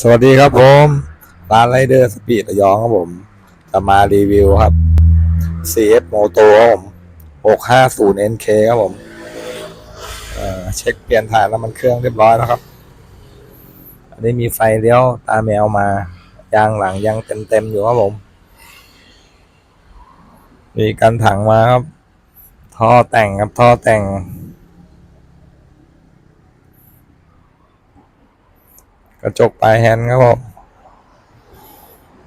สวัสดีครับผมร้านไรเดอร์สปีดระยองครับผม จะมารีวิวครับ CF Moto ครับผม650 NK ครับผมเเช็คเปลี่ยนถ่ายน้ำมันเครื่องเรียบร้อยแล้วครับ อันนี้มีไฟเลี้ยวตาแมวมายางหลังยังเต็มๆอยู่ครับผม มีกันถังมาครับ ท่อแต่งครับท่อแต่ง กระจกปลายแฮนด์ครับผม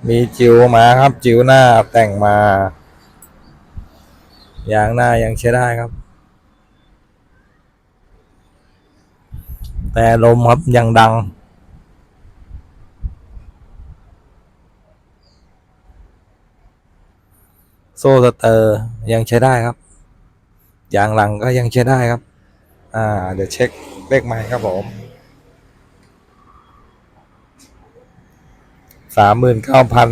มีจิ๋วมาครับ จิ๋วหน้าแต่งมายางหน้ายังใช้ได้ครับ แต่ลมครับยังดัง โซ่สเตอร์ยังใช้ได้ครับยางหลังก็ยังใช้ได้ครับ อ่า เดี๋ยวเช็คเลขไม้ครับผม สามหมื่นเก้าพัน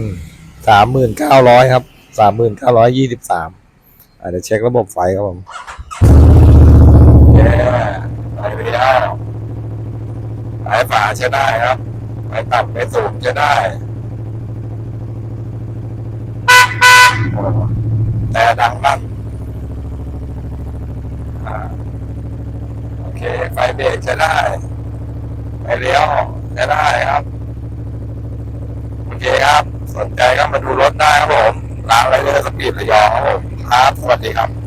สามหมื่นเก้าร้อยครับสามหมื่นเก้าร้อยยี่สิบสามเดี๋ยวเช็คระบบไฟครับผมเย้ไฟไม่ได้ไฟฝาใช้ได้ครับไฟต่ำไฟสูงใช้ได้แต่ดังลั่นโอเค ไฟเบรกใช้ได้ ไฟเลี้ยวใช้ได้ครับ เคครับ สนใจก็มาดูรถได้ครับผมร้านไรเดอร์สปีดระยองครับผมครับ สวัสดีครับ